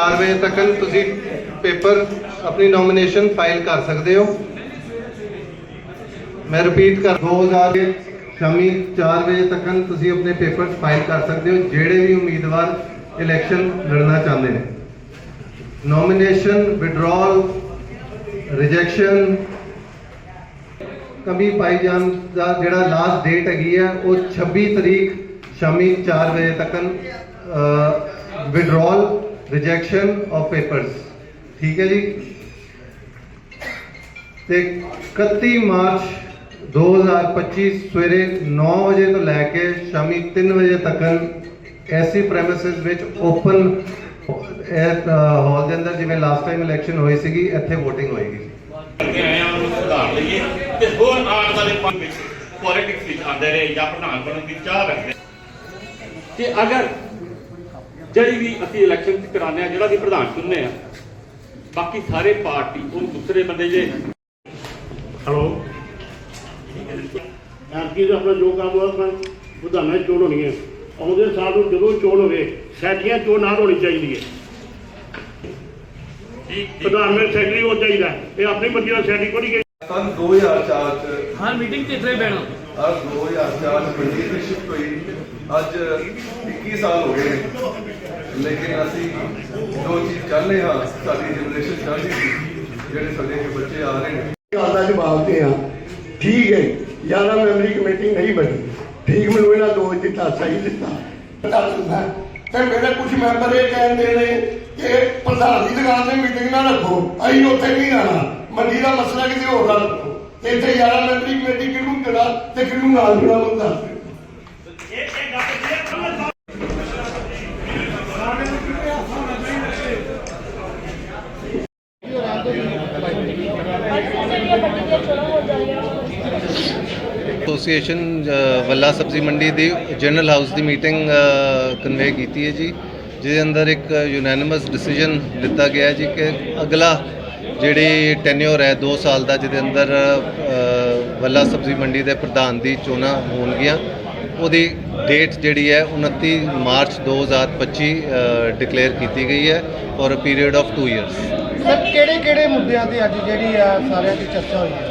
4 ਵਜੇ ਤੱਕ ਤੁਸੀਂ ਪੇਪਰ, ਆਪਣੀ ਨੋਮੀਨੇਸ਼ਨ ਫਾਈਲ ਕਰ ਸਕਦੇ ਹੋ। ਮੈਂ ਰਿਪੀਟ ਕਰ 2000 ਦੇ ਸ਼ਾਮੀ 4 ਵਜੇ ਤੱਕ ਤੁਸੀਂ ਆਪਣੇ ਪੇਪਰ ਫਾਈਲ ਕਰ ਸਕਦੇ ਹੋ, ਜਿਹੜੇ ਵੀ ਉਮੀਦਵਾਰ ਇਲੈਕਸ਼ਨ ਲੜਨਾ ਚਾਹੁੰਦੇ ਨੇ। ਨੋਮੀਨੇਸ਼ਨ ਵਿਡਰਾਲ ਰਿਜੈਕਸ਼ਨ ਕਮੀ ਪਾਈ ਜਾਣ ਦਾ ਜਿਹੜਾ ਲਾਸਟ ਡੇਟ ਹੈਗੀ ਹੈ ਉਹ 26 ਤਰੀਕ ਸ਼ਾਮੀ 4 ਵਜੇ ਤੱਕ ਵਿਡਰਾਲ ਰਿਜੈਕਸ਼ਨ ਆਫ ਪੇਪਰਸ ਠੀਕ ਹੈ ਜੀ। ਤੇ 31 ਮਾਰਚ 2025 ਸਵੇਰੇ 9 ਵਜੇ ਤੋਂ ਲੈ ਕੇ ਸ਼ਾਮੀ 3 ਵਜੇ ਤੱਕ ਐਸੀ ਪ੍ਰੈਮਿਸਿਸ ਵਿੱਚ ਓਪਨ ਹਾਲ ਦੇ ਅੰਦਰ ਜਿਵੇਂ ਲਾਸਟ ਟਾਈਮ ਇਲੈਕਸ਼ਨ ਹੋਈ ਸੀਗੀ ਇੱਥੇ VOTING ਹੋਏਗੀ ਕਰਦੇ ਆਏ ਆ ਉਹਨੂੰ ਸੁਧਾਰ ਲਈਏ ਤੇ ਹੋਰ ਆਉਣ ਵਾਲੇ ਪੰਜ ਵਿੱਚ ਪੋਲਿਟਿਕਸ ਵਿੱਚ ਆਉਂਦੇ ਰਹੇ ਜਾਂ ਪ੍ਰਧਾਨ ਬਣਨ ਦੀ ਚਾਹ ਰੱਖਦੇ ਕਿ ਅਗਰ ਜਿਹੜੀ ਵੀ ਅਸੀਂ ਇਲੈਕਸ਼ਨ ਚ ਕਰਾਉਂਦੇ ਆ ਜਿਹੜਾ ਵੀ ਪ੍ਰਧਾਨ ਚੁਣਨੇ ਆ ਬਾਕੀ ਸਾਰੇ ਪਾਰਟੀ ਉਹ ਦੂਸਰੇ ਬੰਦੇ ਜੇ। ਹੈਲੋ? ਐਮਪੀ ਦਾ ਆਪਣਾ ਜੋ ਕੰਮ ਹੋਇਆ ਵਿਧਾਨਾਂ ਦੀ ਚੋਣ ਹੋਣੀ ਹੈ। ਆਉਂਦੇ ਸਾਲ ਨੂੰ ਜਦੋਂ ਚੋਣ ਹੋਵੇ ਸੈਟੀਆਂ ਚੋਣ ਨਾਲ ਹੋਣੀ ਚਾਹੀਦੀ ਹੈ। ਪ੍ਰਧਾਨ ਮੰਤਰੀ ਸੈਕਟਰੀ ਹੋ ਚਾਹੀਦਾ। ਇਹ ਆਪਣੀ ਮਰਜ਼ੀ ਨਾਲ ਸੈਟਿੰਗ ਕੋਈ ਨਹੀਂ ਸਨ 2004 ਚ ਹਾਂ ਮੀਟਿੰਗ ਤੇ ਇੱਥੇ ਬਹਿਣਾ। ਅੱਜ 2004 ਚ ਮੰਡੀ ਸ਼ਿਫਟ ਹੋਈ। ਅੱਜ 21 ਸਾਲ ਹੋ ਗਏ ਨੇ। ਲੇਕਿਨ ਅਸੀਂ ਜੋ ਚੀਜ਼ ਚਾਹੁੰਦੇ ਹਾਂ ਸਾਡੀ ਜਨਰੇਸ਼ਨ ਚਾਹੁੰਦੀ ਸੀ ਜਿਹੜੇ ਸਾਡੇ ਬੱਚੇ ਆ ਰਹੇ ਨੇ। ਗੱਲ ਦਾ ਜਵਾਬ ਦੇ ਆ ਠੀਕ ਹੈ ਯਾਰਾ ਮੈਮਰੀ ਕਮੇਟੀ ਨਹੀਂ ਬਣੀ। ਠੀਕ ਮੈਨੂੰ ਇਹਨਾਂ ਦੋ ਦਿੱਤਾ ਸਹੀ ਦਿੱਤਾ। ਤੇ ਮੇਰੇ ਕੁਝ ਮੈਂਬਰ ਇਹ ਕਹਿੰਦੇ ਨੇ ਕਿ ਪ੍ਰਧਾਨ ਦੀ ਦੁਕਾਨ ਤੇ ਮੀਟਿੰਗ ਨਾ ਰੱਖੋ। ਅਸੀਂ ਉੱਥੇ ਨਹੀਂ ਜਾਣਾ। ਮੰਡੀ ਦਾ ਮਸਲਾ ਕਿਸੇ ਹੋਰ ਦਾ ਰੱਖੋ। ਇੱਥੇ ਯਾਰਾ ਮੈਮਰੀ ਕਮੇਟੀ ਕਿਹਨੂੰ ਜੁੜਾ ਤੇ ਕਿਹਨੂੰ ਨਾਲ ਜੁੜਾ ਮੈਨੂੰ ਦੱਸ ਦਿਓ ਐਸੋਸੀਏਸ਼ਨ ਵੱਲਾ ਸਬਜ਼ੀ ਮੰਡੀ ਦੀ ਜਨਰਲ ਹਾਊਸ ਦੀ ਮੀਟਿੰਗ ਕਨਵੇ ਕੀਤੀ ਹੈ ਜੀ, ਜਿਹਦੇ ਅੰਦਰ ਇੱਕ ਯੂਨੈਨਿਮਸ ਡਿਸੀਜਨ ਦਿੱਤਾ ਗਿਆ ਜੀ ਕਿ ਅਗਲਾ ਜਿਹੜੀ ਟੈਨਿਓਰ ਹੈ 2 ਸਾਲ ਦਾ, ਜਿਹਦੇ ਅੰਦਰ ਵੱਲਾ ਸਬਜ਼ੀ ਮੰਡੀ ਦੇ ਪ੍ਰਧਾਨ ਦੀ ਚੋਣਾਂ ਹੋਣਗੀਆਂ, ਉਹਦੀ ਡੇਟ ਜਿਹੜੀ ਹੈ 29 ਮਾਰਚ 2025 ਡਿਕਲੇਅਰ ਕੀਤੀ ਗਈ ਹੈ ਔਰ a period of 2 years sir ਕਿਹੜੇ ਕਿਹੜੇ ਮੁੱਦਿਆਂ ਤੇ ਅੱਜ ਜਿਹੜੀ ਆ ਸਾਰਿਆਂ ਦੀ ਚਰਚਾ ਹੋਈ ਹੈ?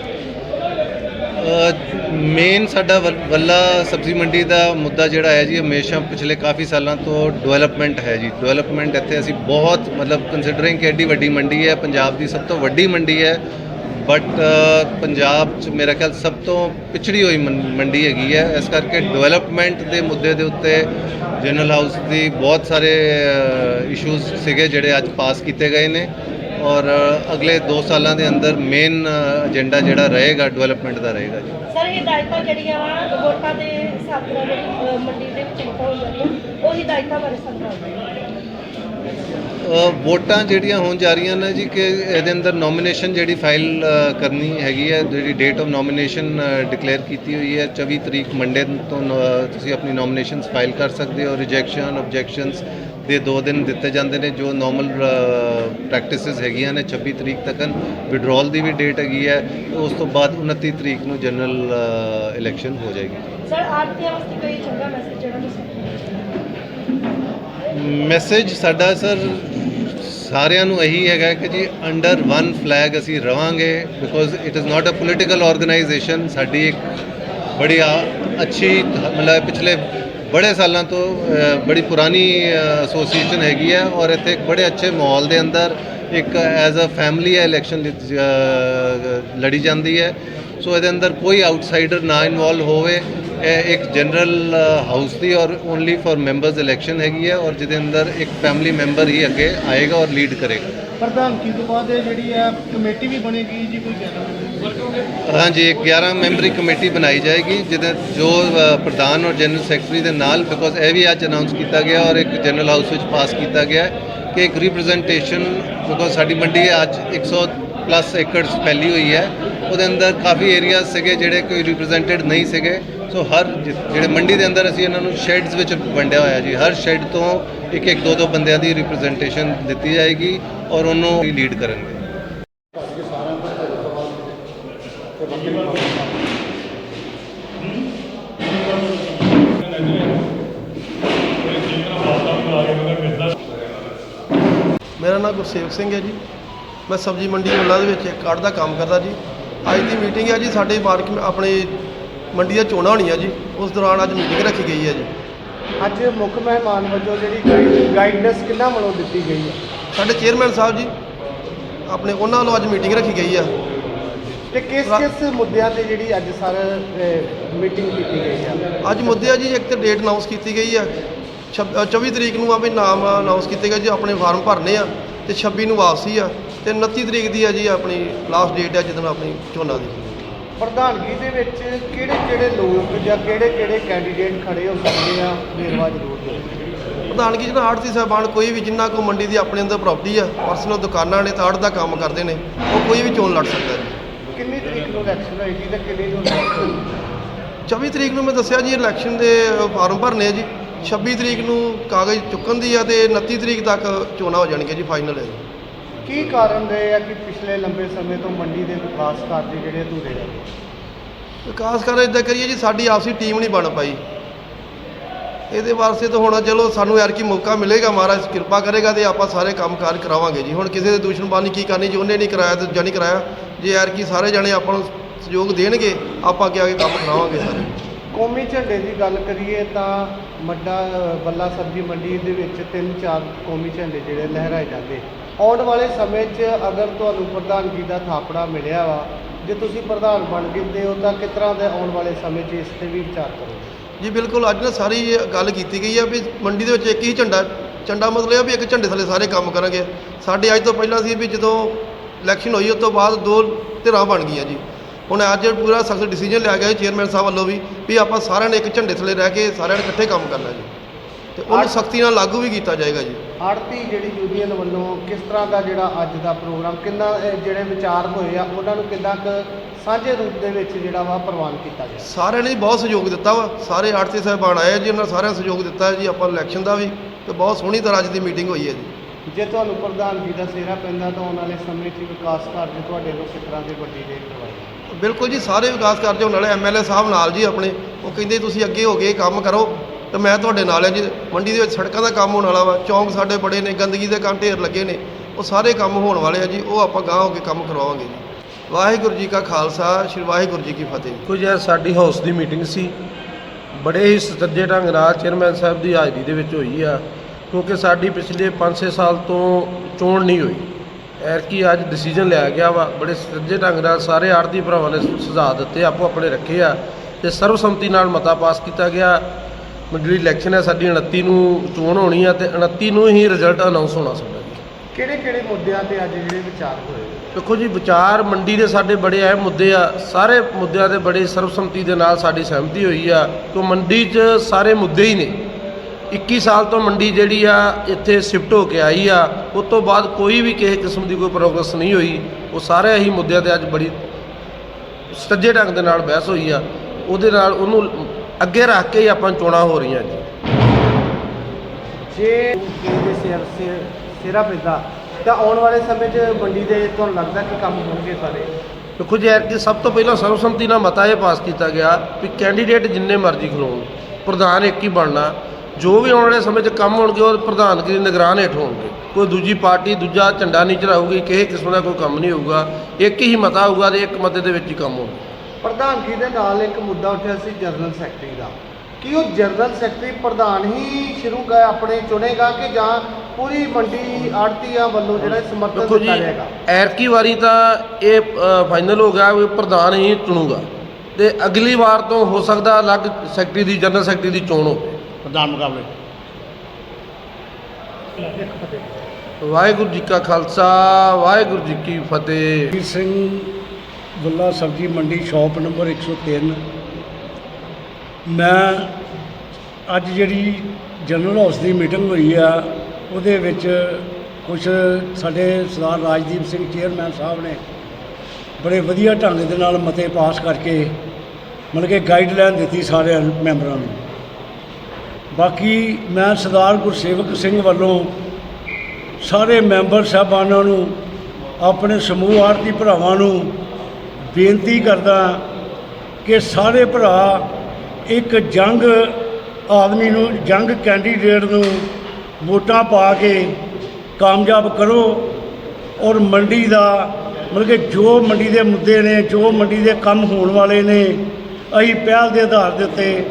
ਮੇਨ ਸਾਡਾ ਵੱਲ- ਵੱਲਾ ਸਬਜ਼ੀ ਮੰਡੀ ਦਾ ਮੁੱਦਾ ਜਿਹੜਾ ਹੈ ਜੀ, ਹਮੇਸ਼ਾ ਪਿਛਲੇ ਕਾਫੀ ਸਾਲਾਂ ਤੋਂ ਡਿਵੈਲਪਮੈਂਟ ਹੈ ਜੀ। ਡਿਵੈਲਪਮੈਂਟ ਇੱਥੇ ਅਸੀਂ ਬਹੁਤ ਮਤਲਬ ਕੰਸੀਡਰਿੰਗ ਕਿ ਐਡੀ ਵੱਡੀ ਮੰਡੀ ਹੈ, ਪੰਜਾਬ ਦੀ ਸਭ ਤੋਂ ਵੱਡੀ ਮੰਡੀ ਹੈ। ਬਟ ਪੰਜਾਬ 'ਚ ਮੇਰਾ ਖਿਆਲ ਸਭ ਤੋਂ ਪਿਛੜੀ ਹੋਈ ਮੰ- ਮੰਡੀ ਹੈਗੀ ਹੈ। ਇਸ ਕਰਕੇ ਡਿਵੈਲਪਮੈਂਟ ਦੇ ਮੁੱਦੇ ਦੇ ਉੱਤੇ ਜਨਰਲ ਹਾਊਸ ਦੀ ਬਹੁਤ ਸਾਰੇ ਇਸ਼ੂਜ਼ ਸੀਗੇ ਜਿਹੜੇ ਅੱਜ ਪਾਸ ਕੀਤੇ ਗਏ ਨੇ। ਔਰ ਅਗਲੇ 2 ਸਾਲਾਂ ਦੇ ਅੰਦਰ ਮੇਨ ਏਜੰਡਾ ਜਿਹੜਾ ਰਹੇਗਾ ਡਿਵੈਲਪਮੈਂਟ ਦਾ ਰਹੇਗਾ ਜੀ। ਸਰ ਹਦਾਇਤਾਂ ਜਿਹੜੀਆਂ ਵਾ ਵੋਟਾਂ ਦੇ ਹਿਸਾਬ ਨਾਲ ਜਿਹੜੀ, ਮੰਡੀ ਦੇ ਵਿੱਚ ਵੋਟਾਂ ਹੋ ਜਾਂਦੀਆਂ ਉਹ ਹਦਾਇਤਾਂ ਬਾਰੇ ਸਮਝਾਉਂਦੇ ਵੋਟਾਂ ਜਿਹੜੀਆਂ ਹੋਣ ਜਾ ਰਹੀਆਂ ਨੇ ਜੀ ਕਿ ਇਹਦੇ ਅੰਦਰ ਨੋਮੀਨੇਸ਼ਨ ਜਿਹੜੀ ਫਾਈਲ ਕਰਨੀ ਹੈਗੀ ਹੈ ਜਿਹੜੀ ਡੇਟ ਆਫ ਨੋਮੀਨੇਸ਼ਨ ਡਿਕਲੇਅਰ ਕੀਤੀ ਹੋਈ ਹੈ 24 ਤਰੀਕ ਮੰਡੇ ਤੋਂ ਤੁਸੀਂ ਆਪਣੀ ਨੋਮੀਨੇਸ਼ਨਸ ਫਾਈਲ ਕਰ ਸਕਦੇ ਹੋ ਰਿਜੈਕਸ਼ਨ ਆਬਜੈਕਸ਼ਨਸ ਦੇ 2 ਦਿਨ ਦਿੱਤੇ ਜਾਂਦੇ ਨੇ ਜੋ ਨਾਰਮਲ ਪ੍ਰੈਕਟਿਸਿਸ ਹੈਗੀਆਂ ਨੇ 26 ਤਰੀਕ ਤੱਕ ਵਿਡਰਾਲ ਦੀ ਵੀ ਡੇਟ ਹੈਗੀ ਹੈ ਉਸ ਤੋਂ ਬਾਅਦ 29 ਤਰੀਕ ਨੂੰ ਜਨਰਲ ਇਲੈਕਸ਼ਨ ਹੋ ਜਾਏਗੀ। ਸਰ ਆਰਤੀਆਂ ਵਾਸਤੇ ਕੋਈ ਚੰਗਾ ਮੈਸੇਜ ਜਿਹੜਾ ਤੁਸੀਂ ਮੈਸੇਜ ਸਾਡਾ ਸਰ ਸਾਰਿਆਂ ਨੂੰ ਇਹੀ ਹੈਗਾ ਕਿ ਜੀ ਅੰਡਰ ਵਨ ਫਲੈਗ ਅਸੀਂ ਰਵਾਂਗੇ because it is not a political organisation ਸਾਡੀ ਇੱਕ ਬੜੀ ਆ- ਅੱਛੀ ਮਤਲਬ ਪਿਛਲੇ ਬੜੇ ਸਾਲਾਂ ਤੋਂ ਬੜੀ ਪੁਰਾਣੀ ਐਸੋਸੀਏਸ਼ਨ ਹੈਗੀ ਹੈ ਔਰ ਇੱਥੇ ਇੱਕ ਬੜੇ ਅੱਛੇ ਮਾਹੌਲ ਦੇ ਅੰਦਰ ਇੱਕ ਐਜ਼ ਅ ਫੈਮਿਲੀ ਇਲੈਕਸ਼ਨ ਲੜੀ ਜਾਂਦੀ ਹੈ। ਸੋ ਇਹਦੇ ਅੰਦਰ ਕੋਈ ਆਊਟਸਾਈਡਰ ਨਾ ਇਨਵੋਲਵ ਹੋਵੇ। ਇਹ ਇੱਕ ਜਨਰਲ ਹਾਊਸ ਦੀ ਔਰ ਓਨਲੀ ਫॉर ਮੈਂਬਰਸ ਇਲੈਕਸ਼ਨ ਹੈਗੀ ਹੈ ਔਰ ਜਿਹਦੇ ਅੰਦਰ ਇੱਕ ਫੈਮਿਲੀ ਮੈਂਬਰ ਹੀ ਅੱਗੇ ਆਏਗਾ ਔਰ ਲੀਡ ਕਰੇਗਾ। ਪ੍ਰਧਾਨਗੀ ਤੋਂ ਬਾਅਦ ਜਿਹੜੀ ਆ ਕਮੇਟੀ ਵੀ ਬਣੇਗੀ ਜੀ, ਕੋਈ ਕਹਿਣਾ? ਹਾਂਜੀ, ਇੱਕ 11 ਮੈਂਬਰੀ ਕਮੇਟੀ ਬਣਾਈ ਜਾਏਗੀ, ਜਿਹਦੇ ਜੋ ਪ੍ਰਧਾਨ ਔਰ ਜਨਰਲ ਸੈਕਟਰੀ ਦੇ ਨਾਲ ਬਿਕੋਜ਼ ਇਹ ਵੀ ਅੱਜ ਅਨਾਉਂਸ ਕੀਤਾ ਗਿਆ ਔਰ ਇੱਕ ਜਨਰਲ ਹਾਊਸ ਵਿੱਚ ਪਾਸ ਕੀਤਾ ਗਿਆ ਕਿ ਇੱਕ ਰਿਪਰੈਜ਼ੈਂਟੇਸ਼ਨ ਬਿਕੋਜ਼ ਸਾਡੀ ਮੰਡੀ ਅੱਜ 100 ਪਲੱਸ ਏਕੜਸ ਫੈਲੀ ਹੋਈ ਹੈ, ਉਹਦੇ ਅੰਦਰ ਕਾਫੀ ਏਰੀਆ ਸੀਗੇ ਜਿਹੜੇ ਕੋਈ ਰਿਪਰੈਜ਼ੈਂਟਡ ਨਹੀਂ ਸੀਗੇ ਸੋ ਹਰ ਜਿ- ਜਿਹੜੇ ਮੰਡੀ ਦੇ ਅੰਦਰ ਅਸੀਂ ਇਹਨਾਂ ਨੂੰ ਸ਼ੈਡਸ ਵਿੱਚ ਵੰਡਿਆ ਹੋਇਆ ਜੀ, ਹਰ ਸ਼ੈਡ ਤੋਂ ਇੱਕ ਇੱਕ ਦੋ ਦੋ ਬੰਦਿਆਂ ਦੀ ਰਿਪਰੈਜ਼ੈਂਟੇਸ਼ਨ ਦਿੱਤੀ ਜਾਏਗੀ ਔਰ ਉਹਨੂੰ ਲੀਡ ਕਰਨਗੇ। ਨਾਮ ਗੁਰਸੇਵਕ ਸਿੰਘ ਹੈ ਜੀ। ਮੈਂ ਸਬਜ਼ੀ ਮੰਡੀ ਮੁੱਲਾ ਦੇ ਵਿੱਚ ਇੱਕ ਕਾਰਡ ਦਾ ਕੰਮ ਕਰਦਾ ਜੀ। ਅੱਜ ਦੀ ਮੀਟਿੰਗ ਹੈ ਜੀ ਸਾਡੇ ਮਾਰਕ ਆਪਣੇ ਮੰਡੀ ਦੀਆਂ ਚੋਣਾਂ ਹੋਣੀਆਂ ਜੀ। ਉਸ ਦੌਰਾਨ ਅੱਜ ਮੀਟਿੰਗ ਰੱਖੀ ਗਈ ਹੈ ਜੀ। ਅੱਜ ਮੁੱਖ ਮਹਿਮਾਨ ਵਜੋਂ ਜਿਹੜੀ ਗਾਈਡਨੈਸ ਕਿੰਨਾ ਵੱਲੋਂ ਦਿੱਤੀ ਗਈ ਹੈ? ਸਾਡੇ ਚੇਅਰਮੈਨ ਸਾਹਿਬ ਜੀ ਆਪਣੇ ਉਹਨਾਂ ਵੱਲੋਂ ਅੱਜ ਮੀਟਿੰਗ ਰੱਖੀ ਗਈ ਆ ਤੇ ਕਿਸ ਕਿਸ ਮੁੱਦਿਆਂ ਤੇ ਜਿਹੜੀ ਅੱਜ ਸਰ ਮੀਟਿੰਗ ਕੀਤੀ ਗਈ ਹੈ? ਅੱਜ ਮੁੱਦੇ ਆ ਜੀ ਇੱਕ ਤੇ ਡੇਟ ਅਨਾਉਂਸ ਕੀਤੀ ਗਈ ਆ ਛਬ- ਅ, 24 ਤਰੀਕ ਨੂੰ ਆ ਵੀ ਨਾਮ ਅਨਾਉਂਸ ਕੀਤੇ ਗਏ ਜੀ ਆਪਣੇ ਫਾਰਮ ਭਰਨੇ ਆ। ਤੇ 26 ਨੂੰ ਵਾਪਸੀ ਆ ਤੇ 29 ਤਰੀਕ ਦੀ ਆ ਜੀ ਆਪਣੀ ਲਾਸਟ ਡੇਟ ਆ ਜਦੋਂ ਆਪਣੀ ਚੋਣਾਂ ਦੀ। ਪ੍ਰਧਾਨਗੀ ਦੇ ਵਿੱਚ ਕਿਹੜੇ ਕਿਹੜੇ ਲੋਕ ਜਾਂ ਕਿਹੜੇ ਕਿਹੜੇ ਕੈਂਡੀਡੇਟ ਖੜੇ ਹੋ ਸਕਦੇ ਆ? ਵੇਰਵਾ ਜ਼ਰੂਰ ਦਿਓ। ਪ੍ਰਧਾਨਗੀ ਜਿਹੜਾ ਆੜਤੀ ਸਾਹਿਬਾਨ ਕੋਈ ਵੀ ਜਿੰਨਾ ਕੋ ਮੰਡੀ ਦੀ ਆਪਣੇ ਅੰਦਰ ਪ੍ਰਾਪਰਟੀ ਆ ਪਰਸਨਲ ਦੁਕਾਨਾਂ ਨੇ ਤਾਂ ਆੜਤ ਦਾ ਕੰਮ ਕਰਦੇ ਨੇ ਉਹ ਕੋਈ ਵੀ ਚੋਣ ਲੜ ਸਕਦਾ ਜੀ। ਕਿੰਨੀ ਤਰੀਕ ਨੂੰ ਇਲੈਕਸ਼ਨ ਹੋਏਗੀ ਤੇ ਕਿੰਨੀ ਨੂੰ? election? 24 ਤਰੀਕ ਨੂੰ ਮੈਂ ਦੱਸਿਆ ਜੀ ਇਲੈਕਸ਼ਨ ਦੇ ਫਾਰਮ ਭਰਨੇ ਆ ਜੀ। 26 ਤਰੀਕ ਨੂੰ ਕਾਗਜ਼ ਚੁੱਕਣ ਦੀ ਆ ਤੇ 29 ਤਰੀਕ ਤੱਕ ਚੋਣਾਂ ਹੋ ਜਾਣਗੀਆਂ ਜੀ ਫਾਈਨਲ ਹੈ ਜੀ ਕੀ ਕਾਰਨ ਰਹੇ ਆ ਕਿ ਪਿਛਲੇ ਲੰਬੇ ਸਮੇਂ ਤੋਂ ਮੰਡੀ ਦੇ ਵਿਕਾਸ ਕਾਰਜ ਜਿਹੜੇ ਅਧੂਰੇ ਰਹੇ? ਵਿਕਾਸ ਕਰ ਇਦਾਂ ਕਰੀਏ ਜੀ ਸਾਡੀ ਆਪਸੀ ਟੀਮ ਨਹੀਂ ਬਣ ਪਾਈ। ਇਹਦੇ ਵਾਸਤੇ ਤਾਂ ਹੁਣ ਚਲੋ ਸਾਨੂੰ ਯਾਰ ਕੀ ਮੌਕਾ ਮਿਲੇਗਾ ਮਹਾਰਾਜ ਕਿਰਪਾ ਕਰੇਗਾ ਤੇ ਆਪਾਂ ਸਾਰੇ ਕੰਮ ਕਾਰ ਕਰਾਵਾਂਗੇ ਜੀ। ਹੁਣ ਕਿਸੇ ਦੇ ਦੁਸ਼ਮਣਬਾਨੀ ਕੀ ਕਰਨੀ ਜੀ ਉਹਨੇ ਨਹੀਂ ਕਰਾਇਆ ਤੇ ਦੂਜਾ ਨਹੀਂ ਕਰਾਇਆ। ਜੇ ਯਾਰ ਕੀ ਸਾਰੇ ਜਣੇ ਆਪਾਂ ਨੂੰ ਸਹਿਯੋਗ ਦੇਣਗੇ ਆਪਾਂ ਅੱਗੇ ਆ ਕੇ ਕੰਮ ਕਰਾਵਾਂਗੇ ਸਾਰੇ। ਕੌਮੀ ਝੰਡੇ ਦੀ ਗੱਲ ਕਰੀਏ ਤਾਂ ਮੱਡਾ, ਬੱਲਾ ਸਬਜ਼ੀ ਮੰਡੀ ਦੇ ਵਿੱਚ ਤਿੰਨ ਚਾਰ ਕੌਮੀ ਝੰਡੇ ਜਿਹੜੇ ਲਹਿਰਾਏ ਜਾਂਦੇ। ਆਉਣ ਵਾਲੇ ਸਮੇਂ 'ਚ ਅਗਰ ਤੁਹਾਨੂੰ ਪ੍ਰਧਾਨਗੀ ਦਾ ਥਾਪੜਾ ਮਿਲਿਆ ਵਾ, ਜੇ ਤੁਸੀਂ ਪ੍ਰਧਾਨ ਬਣ ਗਏ ਹੋ ਤਾਂ ਕਿਸ ਤਰ੍ਹਾਂ ਦੇ ਆਉਣ ਵਾਲੇ ਸਮੇਂ 'ਚ ਇਸ ਤੇ ਵੀ ਵਿਚਾਰ ਕਰੋ ਜੀ, ਬਿਲਕੁਲ। ਅੱਜ ਨਾ ਸਾਰੀ ਇਹ ਗੱਲ ਕੀਤੀ ਗਈ ਆ ਵੀ ਮੰਡੀ ਦੇ ਵਿੱਚ ਇੱਕ ਹੀ ਝੰਡਾ ਝੰਡਾ ਮਤਲਬ ਇਹ ਵੀ ਇੱਕ ਝੰਡੇ ਥੱਲੇ ਸਾਰੇ ਕੰਮ ਕਰਾਂਗੇ ਸਾਡੇ ਅੱਜ ਤੋਂ ਪਹਿਲਾਂ ਸੀ ਵੀ ਜਦੋਂ ਇਲੈਕਸ਼ਨ ਹੋਈ, ਉਸ ਤੋਂ ਬਾਅਦ ਦੋ ਧਿਰਾਂ ਬਣ ਗਈਆਂ ਜੀ। ਹੁਣ ਅੱਜ ਪੂਰਾ ਸਖਤ ਡਿਸੀਜਨ ਲਿਆ ਗਿਆ ਚੇਅਰਮੈਨ ਸਾਹਿਬ ਵੱਲੋਂ ਵੀ ਵੀ ਆਪਾਂ ਸਾਰਿਆਂ ਨੇ ਇੱਕ ਝੰਡੇ ਥੱਲੇ ਰਹਿ ਕੇ ਸਾਰਿਆਂ ਨੇ ਇਕੱਠੇ ਕੰਮ ਕਰਨਾ ਜੀ। ਤੇ ਉਹਨੂੰ ਸਖਤੀ ਨਾਲ ਲਾਗੂ ਵੀ ਕੀਤਾ ਜਾਏਗਾ ਜੀ। ਆੜਤੀ ਜਿਹੜੀ ਯੂਨੀਅਨ ਵੱਲੋਂ ਕਿਸ ਤਰ੍ਹਾਂ ਦਾ ਜਿਹੜਾ ਅੱਜ ਦਾ ਪ੍ਰੋਗਰਾਮ ਕਿੰਨਾ ਜਿਹੜੇ ਵਿਚਾਰ ਹੋਏ ਆ ਉਹਨਾਂ ਨੂੰ ਕਿੰਨਾ ਕੁ ਸਾਂਝੇ ਰੂਪ ਦੇ ਵਿੱਚ ਜਿਹੜਾ ਵਾ ਪ੍ਰਵਾਨ ਕੀਤਾ ਗਿਆ? ਸਾਰਿਆਂ ਨੇ ਬਹੁਤ ਸਹਿਯੋਗ ਦਿੱਤਾ ਵਾ। ਸਾਰੇ ਆੜਤੀ ਸਾਹਿਬਾਨ ਆਏ ਜੀ ਉਹਨਾਂ ਸਾਰਿਆਂ ਸਹਿਯੋਗ ਦਿੱਤਾ ਜੀ ਆਪਾਂ ਇਲੈਕਸ਼ਨ ਦਾ ਵੀ। ਤੇ ਬਹੁਤ ਸੋਹਣੀ ਤਰ੍ਹਾਂ ਅੱਜ ਦੀ ਮੀਟਿੰਗ ਹੋਈ ਹੈ ਜੀ। ਜੇ ਤੁਹਾਨੂੰ ਪ੍ਰਧਾਨਗੀ ਦਾ ਸਿਹਰਾ ਪੈਂਦਾ ਤਾਂ ਆਉਣ ਵਾਲੇ ਸਮੇਂ 'ਚ ਵਿਕਾਸ ਕਾਰਜ ਤੁਹਾਡੇ ਵੱਲੋਂ ਕਿਸ ਤਰ੍ਹਾਂ ਦੇ ਵੱਡੀ ਦੇ ਕਰਵਾਏ? ਬਿਲਕੁਲ ਜੀ ਸਾਰੇ ਵਿਕਾਸ ਕਾਰਜ ਹੋਣ ਵਾਲੇ ਐਮਐਲਏ ਸਾਹਿਬ ਨਾਲ ਜੀ ਆਪਣੇ। ਉਹ ਕਹਿੰਦੇ ਤੁਸੀਂ ਅੱਗੇ ਹੋ ਗਏ ਕੰਮ ਕਰੋ ਤੇ ਮੈਂ ਤੁਹਾਡੇ ਨਾਲ ਹਾਂ ਜੀ। ਮੰਡੀ ਦੇ ਵਿੱਚ ਸੜਕਾਂ ਦਾ ਕੰਮ ਹੋਣ ਵਾਲਾ ਵਾ ਚੌਂਕ ਸਾਡੇ ਬੜੇ ਨੇ ਗੰਦਗੀ ਦੇ ਕੰਮ ਢੇਰ ਲੱਗੇ ਨੇ। ਉਹ ਸਾਰੇ ਕੰਮ ਹੋਣ ਵਾਲੇ ਆ ਜੀ ਉਹ ਆਪਾਂ ਗਾਂਹ ਹੋ ਕੇ ਕੰਮ ਕਰਵਾਵਾਂਗੇ ਜੀ। ਵਾਹਿਗੁਰੂ ਜੀ ਕਾ ਖਾਲਸਾ ਸ੍ਰੀ ਵਾਹਿਗੁਰੂ ਜੀ ਕੀ ਫਤਿਹ। ਕੁਝ ਇਹ ਸਾਡੀ ਹਾਊਸ ਦੀ ਮੀਟਿੰਗ ਸੀ। ਬੜੇ ਹੀ ਸੁਚੱਜੇ ਢੰਗ ਨਾਲ ਚੇਅਰਮੈਨ ਸਾਹਿਬ ਦੀ ਹਾਜ਼ਰੀ ਦੇ ਵਿੱਚ ਹੋਈ ਆ। ਕਿਉਂਕਿ ਸਾਡੀ ਪਿਛਲੇ 5-6 ਸਾਲ ਤੋਂ ਚੋਣ ਨਹੀਂ ਹੋਈ। ਐਰਕੀ ਅੱਜ ਡਿਸੀਜਨ ਲਿਆ ਗਿਆ ਵਾ। ਬੜੇ ਸੁਚੱਜੇ ਢੰਗ ਨਾਲ ਸਾਰੇ ਆੜਤੀ ਭਰਾਵਾਂ ਨੇ ਸੁਝਾਅ ਦਿੱਤੇ ਆਪੋ ਆਪਣੇ ਰੱਖੇ ਆ ਤੇ ਸਰਬਸੰਮਤੀ ਨਾਲ ਮਤਾ ਪਾਸ ਕੀਤਾ ਗਿਆ। ਜਿਹੜੀ ਇਲੈਕਸ਼ਨ ਹੈ ਸਾਡੀ 29 ਨੂੰ ਚੋਣ ਹੋਣੀ ਆ ਤੇ 29 ਨੂੰ ਹੀ ਰਿਜ਼ਲਟ ਅਨਾਉਂਸ ਹੋਣਾ ਸਾਡਾ ਕਿਹੜੇ ਕਿਹੜੇ ਮੁੱਦਿਆਂ ਤੇ ਅੱਜ ਜਿਹੜੇ ਵਿਚਾਰ ਹੋਏ? ਦੇਖੋ ਜੀ ਵਿਚਾਰ ਮੰਡੀ ਦੇ ਸਾਡੇ ਬੜੇ ਅਹਿਮ ਮੁੱਦੇ ਆ। ਸਾਰੇ ਮੁੱਦਿਆਂ ਦੇ ਬੜੇ ਸਰਬਸੰਮਤੀ ਦੇ ਨਾਲ ਸਾਡੀ ਸਹਿਮਤੀ ਹੋਈ ਆ ਕਿ ਮੰਡੀ 'ਚ ਸਾਰੇ ਮੁੱਦੇ ਹੀ ਨੇ। 21 ਸਾਲ ਤੋਂ ਮੰਡੀ ਜਿਹੜੀ ਆ ਇੱਥੇ ਸ਼ਿਫਟ ਹੋ ਕੇ ਆਈ ਆ। ਉਸ ਤੋਂ ਬਾਅਦ ਕੋਈ ਵੀ ਕਿਸੇ ਕਿਸਮ ਦੀ ਕੋਈ ਪ੍ਰੋਗਰੈਸ ਨਹੀਂ ਹੋਈ। ਉਹ ਸਾਰੇ ਹੀ ਮੁੱਦਿਆਂ ਤੇ ਅੱਜ ਬੜੀ ਸੱਜੇ ਢੰਗ ਦੇ ਨਾਲ ਬਹਿਸ ਹੋਈ ਆ। ਉਹਦੇ ਨਾਲ ਉਹਨੂੰ ਅੱਗੇ ਰੱਖ ਕੇ ਹੀ ਆਪਾਂ ਚੋਣਾਂ ਹੋ ਰਹੀਆਂ ਜੀ। ਜੇ ਕਿਸੇ ਦੇ ਸਿਰ ਸਿਰ ਸਿਰਾ ਪੈਂਦਾ ਤਾਂ ਆਉਣ ਵਾਲੇ ਸਮੇਂ 'ਚ ਮੰਡੀ ਦੇ ਤੁਹਾਨੂੰ ਲੱਗਦਾ ਕਿ ਕੰਮ ਹੋਣਗੇ ਸਾਰੇ? ਦੇਖੋ ਜੀ ਐਤਕੀ ਸਭ ਤੋਂ ਪਹਿਲਾਂ ਸਰਵਸੰਮਤੀ ਨਾਲ ਮਤਾ ਇਹ ਪਾਸ ਕੀਤਾ ਗਿਆ ਵੀ ਕੈਂਡੀਡੇਟ ਜਿੰਨੇ ਮਰਜ਼ੀ ਖਲੋਣ। ਪ੍ਰਧਾਨ ਇੱਕ ਹੀ ਬਣਨਾ। ਜੋ ਵੀ ਆਉਣ ਵਾਲੇ ਸਮੇਂ 'ਚ ਕੰਮ ਹੋਣਗੇ ਉਹ ਪ੍ਰਧਾਨਗੀ ਦੀ ਨਿਗਰਾਨ ਹੇਠ ਹੋਣਗੇ। ਕੋਈ ਦੂਜੀ ਪਾਰਟੀ ਦੂਜਾ ਝੰਡਾ ਨਹੀਂ ਚੜਾਊਗੀ ਕਿਸੇ ਕਿਸਮ ਦਾ ਕੋਈ ਕੰਮ ਨਹੀਂ ਹੋਊਗਾ। ਇੱਕ ਹੀ ਮਤਾ ਹੋਊਗਾ ਤੇ ਇੱਕ ਮਤੇ ਦੇ ਵਿੱਚ ਹੀ ਕੰਮ ਹੋਊਗਾ। ਪ੍ਰਧਾਨਗੀ ਦੇ ਨਾਲ ਇੱਕ ਮੁੱਦਾ ਉੱਠਿਆ ਸੀ ਜਨਰਲ ਸੈਕਟਰੀ ਦਾ। ਕੀ ਉਹ ਜਨਰਲ ਸੈਕਟਰੀ ਪ੍ਰਧਾਨ ਹੀ ਸ਼ੁਰੂ ਕਰ ਆਪਣੇ ਚੁਣੇਗਾ ਕਿ ਜਾਂ ਪੂਰੀ ਮੰਡੀ ਆੜਤੀਆਂ ਵੱਲੋਂ ਜਿਹੜਾ ਸਮਰਥਨ ਦਿੱਤਾ ਜਾਏਗਾ? ਐਰਕੀ ਵਾਰੀ ਤਾਂ ਇਹ ਫਾਈਨਲ ਹੋ ਗਿਆ ਵੀ ਪ੍ਰਧਾਨ ਹੀ ਚੁਣੂਗਾ। ਤੇ ਅਗਲੀ ਵਾਰ ਤੋਂ ਹੋ ਸਕਦਾ ਅਲੱਗ ਸੈਕਟਰੀ ਦੀ ਜਨਰਲ ਸੈਕਟਰੀ ਦੀ ਚੋਣ ਹੋਵੇ। ਪ੍ਰਧਾਨ ਮੁਕਾਬਲੇ। ਵਾਹਿਗੁਰੂ ਜੀ ਕਾ ਖਾਲਸਾ ਵਾਹਿਗੁਰੂ ਜੀ ਕੀ ਫਤਿਹ। ਵੀਰ ਸਿੰਘ ਬੱਲਾ ਸਬਜ਼ੀ ਮੰਡੀ ਸ਼ਾਪ ਨੰਬਰ 103 ਮੈਂ ਅੱਜ ਜਿਹੜੀ ਜਨਰਲ ਹਾਊਸ ਦੀ ਮੀਟਿੰਗ ਹੋਈ ਆ ਉਹਦੇ ਵਿੱਚ ਕੁਝ ਸਾਡੇ ਸਰਦਾਰ ਰਾਜਦੀਪ ਸਿੰਘ ਚੇਅਰਮੈਨ ਸਾਹਿਬ ਨੇ ਬੜੇ ਵਧੀਆ ਢੰਗ ਦੇ ਨਾਲ ਮਤੇ ਪਾਸ ਕਰਕੇ ਮਤਲਬ ਕਿ ਗਾਈਡਲਾਈਨ ਦਿੱਤੀ ਸਾਰੇ ਮੈਂਬਰਾਂ ਨੂੰ। ਬਾਕੀ ਮੈਂ ਸਰਦਾਰ ਗੁਰਸੇਵਕ ਸਿੰਘ ਵੱਲੋਂ ਸਾਰੇ ਮੈਂਬਰ ਸਾਹਿਬਾਨਾਂ ਨੂੰ, ਆਪਣੇ ਸਮੂਹ ਆਰਤੀ ਭਰਾਵਾਂ ਨੂੰ ਬੇਨਤੀ ਕਰਦਾ ਕਿ ਸਾਰੇ ਭਰਾ ਇੱਕ ਜੰਗ ਆਦਮੀ ਨੂੰ, ਜੰਗ ਕੈਂਡੀਡੇਟ ਨੂੰ ਵੋਟਾਂ ਪਾ ਕੇ ਕਾਮਯਾਬ ਕਰੋ ਔਰ ਮੰਡੀ ਦਾ, ਮਤਲਬ ਕਿ ਜੋ ਮੰਡੀ ਦੇ ਮੁੱਦੇ ਨੇ, ਜੋ ਮੰਡੀ ਦੇ ਕੰਮ ਹੋਣ ਵਾਲੇ ਨੇ, ਅਸੀਂ ਪਹਿਲ ਦੇ ਆਧਾਰ ਦੇ ਉੱਤੇ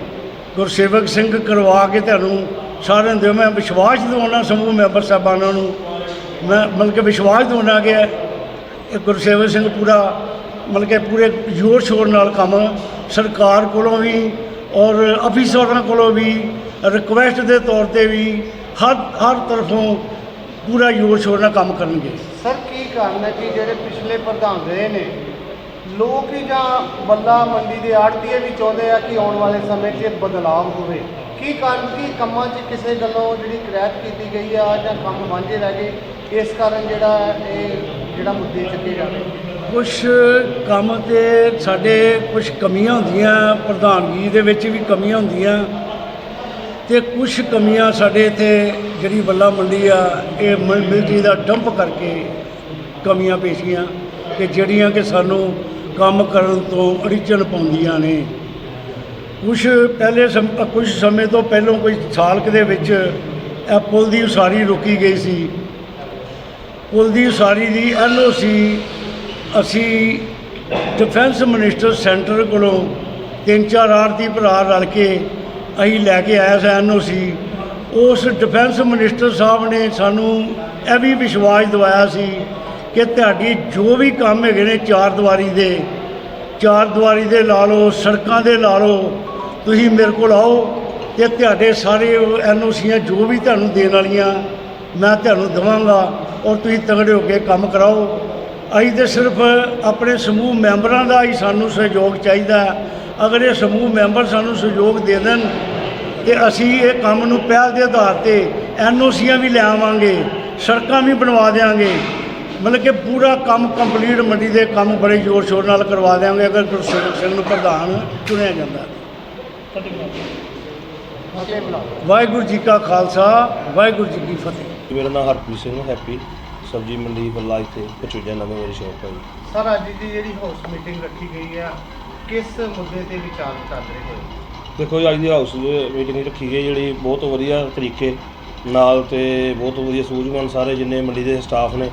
ਗੁਰਸੇਵਕ ਸਿੰਘ ਕਰਵਾ ਕੇ ਤੁਹਾਨੂੰ ਸਾਰਿਆਂ ਨੂੰ ਦਿਓ। ਮੈਂ ਵਿਸ਼ਵਾਸ ਦਿਵਾਉਣਾ ਸਮੂਹ ਮੈਂਬਰ ਸਾਹਿਬਾਨਾਂ ਨੂੰ। ਮੈਂ ਮਤਲਬ ਕਿ ਵਿਸ਼ਵਾਸ ਦਿਵਾਉਣਾ ਕਿ ਇਹ ਗੁਰਸੇਵਕ ਸਿੰਘ ਪੂਰਾ ਮਤਲਬ ਕਿ ਪੂਰੇ ਜ਼ੋਰ ਸ਼ੋਰ ਨਾਲ ਕੰਮ ਸਰਕਾਰ ਕੋਲੋਂ ਵੀ ਔਰ ਅਫੀਸਰਾਂ ਕੋਲੋਂ ਵੀ ਰਿਕੁਐਸਟ ਦੇ ਤੌਰ ਤੇ ਵੀ ਹਰ ਹਰ ਤਰਫੋਂ ਪੂਰਾ ਜ਼ੋਰ ਸ਼ੋਰ ਨਾਲ ਕੰਮ ਕਰਨਗੇ। ਸਰ, ਕੀ ਕਾਰਨ ਹੈ ਕਿ ਜਿਹੜੇ ਪਿਛਲੇ ਪ੍ਰਧਾਨ ਰਹੇ ਨੇ? ਲੋਕ ਜਾਂ ਬੱਲਾ ਮੰਡੀ ਦੇ ਆੜਤੀਏ ਵੀ ਚਾਹੁੰਦੇ ਆ ਕਿ ਆਉਣ ਵਾਲੇ ਸਮੇਂ 'ਚ ਬਦਲਾਅ ਹੋਵੇ। ਕੀ ਕਾਰਨ, ਕੀ ਕੰਮਾਂ 'ਚ ਕਿਸੇ ਗੱਲੋਂ ਜਿਹੜੀ ਕਰੈਕ ਕੀਤੀ ਗਈ ਆ ਜਾਂ ਕੰਮ ਵਾਂਝੇ ਰਹਿ ਗਏ? ਇਸ ਕਾਰਨ ਜਿਹੜਾ ਇਹ, ਜਿਹੜਾ ਮੁੱਦੇ ਚੱਕੇ ਜਾਵੇ ਕੁਝ ਕੰਮ ਤੇ ਸਾਡੇ ਕੁਝ ਕਮੀਆਂ ਹੁੰਦੀਆਂ, ਪ੍ਰਧਾਨਗੀ ਦੇ ਵਿੱਚ ਵੀ ਕਮੀਆਂ ਹੁੰਦੀਆਂ। ਤੇ ਕੁਝ ਕਮੀਆਂ ਸਾਡੇ ਇੱਥੇ ਜਿਹੜੀ ਬੱਲਾ ਮੰਡੀ ਆ, ਇਹ ਮਿਲਟਰੀ ਦਾ ਡੰਪ ਕਰਕੇ ਕਮੀਆਂ ਪੇਸ਼ੀਆਂ ਕਿ ਜਿਹੜੀਆਂ ਕਿ ਸਾਨੂੰ ਕੰਮ ਕਰਨ ਤੋਂ ਅੜਿਚਨ ਪਾਉਂਦੀਆਂ ਨੇ। ਕੁਝ ਪਹਿਲੇ ਸਮ ਕੁਝ ਸਮੇਂ ਤੋਂ ਪਹਿਲਾਂ ਕੋਈ ਸਾਲ ਦੇ ਵਿੱਚ ਇਹ ਪੁਲ ਦੀ ਉਸਾਰੀ ਰੋਕੀ ਗਈ ਸੀ। ਪੁਲ ਦੀ ਉਸਾਰੀ ਦੀ ਐਨਓਸੀ ਅਸੀਂ ਡਿਫੈਂਸ ਮਿਨਿਸਟਰ ਸੈਂਟਰ ਕੋਲੋਂ ਤਿੰਨ ਚਾਰ ਆਰਤੀ ਭਰਾ ਰਲ ਕੇ ਅਸੀਂ ਲੈ ਕੇ ਆਇਆ ਸੀ ਐਨਓਸੀ ਉਸ ਡਿਫੈਂਸ ਮਿਨਿਸਟਰ ਸਾਹਿਬ ਨੇ ਸਾਨੂੰ ਇਹ ਵੀ ਵਿਸ਼ਵਾਸ ਦਿਵਾਇਆ ਸੀ ਕਿ ਤੁਹਾਡੀ ਜੋ ਵੀ ਕੰਮ ਹੈਗੇ ਨੇ ਚਾਰ ਦੀਵਾਰੀ ਦੇ, ਚਾਰ ਦੀਵਾਰੀ ਦੇ ਲਾ ਲਓ, ਸੜਕਾਂ ਦੇ ਲਾ ਲਓ, ਤੁਸੀਂ ਮੇਰੇ ਕੋਲ ਆਓ ਤੇ ਤੁਹਾਡੇ ਸਾਰੇ ਐਨਓਸੀਆਂ ਜੋ ਵੀ ਤੁਹਾਨੂੰ ਦੇਣ ਵਾਲੀਆਂ, ਮੈਂ ਤੁਹਾਨੂੰ ਦੇਵਾਂਗਾ ਔਰ ਤੁਸੀਂ ਤਗੜੇ ਹੋ ਕੇ ਕੰਮ ਕਰਾਓ। ਅਸੀਂ ਤੇ ਸਿਰਫ ਆਪਣੇ ਸਮੂਹ ਮੈਂਬਰਾਂ ਦਾ ਹੀ ਸਾਨੂੰ ਸਹਿਯੋਗ ਚਾਹੀਦਾ ਅਗਰ ਇਹ ਸਮੂਹ ਮੈਂਬਰ ਸਾਨੂੰ ਸਹਿਯੋਗ ਦੇ ਦੇਣ ਤੇ ਅਸੀਂ ਇਹ ਕੰਮ ਨੂੰ ਪਹਿਲ ਦੇ ਆਧਾਰ ਤੇ ਐਨਓਸੀਆਂ ਵੀ ਲੈ ਆਵਾਂਗੇ, ਸੜਕਾਂ ਵੀ ਬਣਵਾ ਦੇਵਾਂਗੇ ਮਤਲਬ ਕਿ ਪੂਰਾ ਕੰਮ ਕੰਪਲੀਟ ਮੰਡੀ ਦੇ ਕੰਮ ਬੜੇ ਜ਼ੋਰ ਸ਼ੋਰ ਨਾਲ ਕਰਵਾ ਦੇਵਾਂਗੇ ਅਗਰ ਗੁਰਸੇਵਕ ਸਿੰਘ ਨੂੰ ਪ੍ਰਧਾਨ ਚੁਣਿਆ ਜਾਂਦਾ। ਵਾਹਿਗੁਰੂ ਜੀ ਕਾ ਖਾਲਸਾ ਵਾਹਿਗੁਰੂ ਜੀ ਕੀ ਫਤਿਹ। ਮੇਰਾ ਨਾਮ ਹਰਪ੍ਰੀਤ ਸਿੰਘ ਹੈਪੀ ਸਬਜੀ ਮੰਡੀ ਬੱਲਾ ਇੱਥੇ ਪਚੂਜਾ ਨਵੇਂ ਮੇਰੀ ਸ਼ੌਪ ਹੈ ਜੀ ਸਰ ਅੱਜ ਦੀ ਜਿਹੜੀ ਹਾਊਸ ਮੀਟਿੰਗ ਰੱਖੀ ਗਈ ਆ ਕਿਸ ਮੁੱਦੇ ਤੇ ਵਿਚਾਰ ਕਰ ਰਹੇ ਹੋ ਦੇਖੋ ਜੀ ਅੱਜ ਦੀ ਹਾਊਸ ਮੀਟਿੰਗ ਰੱਖੀ ਗਈ ਜਿਹੜੀ ਬਹੁਤ ਵਧੀਆ ਤਰੀਕੇ ਨਾਲ ਤੇ ਬਹੁਤ ਵਧੀਆ ਸੂਝਵਾਨ ਸਾਰੇ ਜਿੰਨੇ ਮੰਡੀ ਦੇ ਸਟਾਫ ਨੇ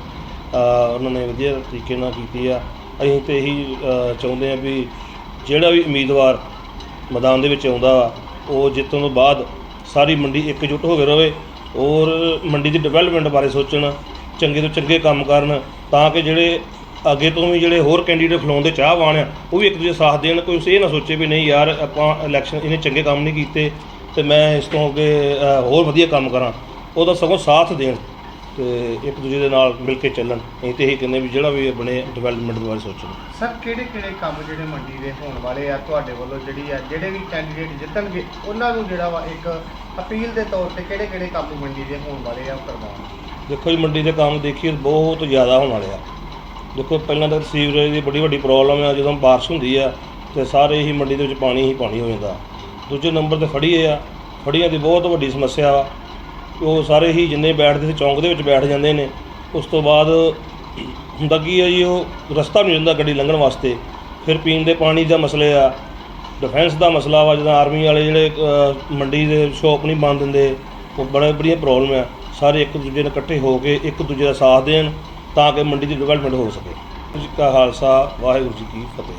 ਉਹਨਾਂ ਨੇ ਵਧੀਆ ਤਰੀਕੇ ਨਾਲ ਕੀਤੀ ਆ। ਅਸੀਂ ਤੇ ਇਹੀ ਚਾਹੁੰਦੇ ਆ ਵੀ ਜਿਹੜਾ ਵੀ ਉਮੀਦਵਾਰ ਮੈਦਾਨ ਦੇ ਵਿੱਚ ਆਉਂਦਾ ਵਾ, ਉਹ ਜਿੱਤਣ ਤੋਂ ਬਾਅਦ ਸਾਰੀ ਮੰਡੀ ਇਕਜੁੱਟ ਹੋ ਕੇ ਰਹੇ ਔਰ ਮੰਡੀ ਦੀ ਡਿਵੈਲਪਮੈਂਟ ਬਾਰੇ ਸੋਚਣ, ਚੰਗੇ ਤੋਂ ਚੰਗੇ ਕੰਮ ਕਰਨ, ਤਾਂ ਕਿ ਜਿਹੜੇ ਅੱਗੇ ਤੋਂ ਵੀ ਜਿਹੜੇ ਹੋਰ ਕੈਂਡੀਡੇਟ ਖਲੋਣ ਦੇ ਚਾਹਵਾਨ ਆ, ਉਹ ਵੀ ਇੱਕ ਦੂਜੇ ਦਾ ਸਾਥ ਦੇਣ। ਕੋਈ ਇਹ ਨਾ ਸੋਚੇ ਵੀ ਨਹੀਂ ਯਾਰ ਆਪਾਂ ਇਲੈਕਸ਼ਨ ਇਹਨੇ ਚੰਗੇ ਕੰਮ ਨਹੀਂ ਕੀਤੇ ਤੇ ਮੈਂ ਇਸ ਤੋਂ ਅੱਗੇ ਹੋਰ ਵਧੀਆ ਕੰਮ ਕਰਾਂ। ਉਹਦਾ ਸਗੋਂ ਸਾਥ ਦੇਣ। ਤੇ ਇੱਕ ਦੂਜੇ ਦੇ ਨਾਲ ਮਿਲ ਕੇ ਚੱਲਣ। ਅਸੀਂ ਤੇ ਇਹ ਕਹਿੰਦੇ ਵੀ ਜਿਹੜਾ ਵੀ ਬਣੇ ਡਿਵੈਲਪਮੈਂਟ ਬਾਰੇ ਸੋਚਣ ਸਰ ਕਿਹੜੇ ਕਿਹੜੇ ਕੰਮ ਜਿਹੜੇ ਮੰਡੀ ਦੇ ਹੋਣ ਵਾਲੇ ਆ ਤੁਹਾਡੇ ਵੱਲੋਂ ਜਿਹੜੀ ਆ ਜਿਹੜੇ ਵੀ ਕੈਂਡੀਡੇਟ ਜਿੱਤਣਗੇ ਉਹਨਾਂ ਨੂੰ ਜਿਹੜਾ ਵਾ ਇੱਕ ਅਪੀਲ ਦੇ ਤੌਰ ਤੇ ਕਿਹੜੇ ਕਿਹੜੇ ਕੰਮ ਮੰਡੀ ਦੇ ਹੋਣ ਵਾਲੇ ਆ ਉਹ ਕਰਵਾਉਣ ਦੇਖੋ ਜੀ ਮੰਡੀ ਦੇ ਕੰਮ ਦੇਖੀਏ ਤਾਂ ਬਹੁਤ ਜ਼ਿਆਦਾ ਹੋਣ ਵਾਲੇ ਆ। ਦੇਖੋ ਪਹਿਲਾਂ ਤਾਂ ਸੀਵਰੇਜ ਦੀ ਬੜੀ ਵੱਡੀ ਪ੍ਰੋਬਲਮ ਆ ਜਦੋਂ ਬਾਰਿਸ਼ ਹੁੰਦੀ ਆ ਤੇ ਸਾਰੇ ਹੀ ਮੰਡੀ ਦੇ ਵਿੱਚ ਪਾਣੀ ਹੀ ਪਾਣੀ ਹੋ ਜਾਂਦਾ। ਦੂਜੇ ਨੰਬਰ ਤੇ ਫੜੀਏ ਆ ਫੜੀਆਂ ਦੀ ਬਹੁਤ ਵੱਡੀ ਸਮੱਸਿਆ ਵਾ। ਉਹ ਸਾਰੇ ਹੀ ਜਿੰਨੇ ਬੈਠਦੇ ਸੀ, ਚੌਂਕ ਦੇ ਵਿੱਚ ਬੈਠ ਜਾਂਦੇ ਨੇ। ਉਸ ਤੋਂ ਬਾਅਦ ਹੁੰਦਾ ਕੀ ਆ ਜੀ, ਉਹ ਰਸਤਾ ਨਹੀਂ ਹੁੰਦਾ ਗੱਡੀ ਲੰਘਣ ਵਾਸਤੇ। ਫਿਰ ਪੀਣ ਦੇ ਪਾਣੀ ਦਾ ਮਸਲੇ ਆ ਡਿਫੈਂਸ ਦਾ ਮਸਲਾ ਵਾ, ਜਦੋਂ ਆਰਮੀ ਵਾਲੇ ਜਿਹੜੇ ਮੰਡੀ ਦੇ ਸ਼ੋਪ ਨਹੀਂ ਬੰਦ ਦਿੰਦੇ, ਉਹ ਬੜੇ ਬੜੀਆਂ ਪ੍ਰੋਬਲਮ ਆ। ਸਾਰੇ ਇੱਕ ਦੂਜੇ ਨਾਲ ਇਕੱਠੇ ਹੋ ਕੇ, ਇੱਕ ਦੂਜੇ ਦਾ ਸਾਥ ਦੇਣ, ਤਾਂ ਕਿ ਮੰਡੀ ਦੀ ਡਿਵੈਲਪਮੈਂਟ ਹੋ ਸਕੇ। ਵਾਹਿਗੁਰੂ ਜੀ ਕਾ ਖਾਲਸਾ, ਵਾਹਿਗੁਰੂ ਜੀ ਕੀ ਫਤਿਹ।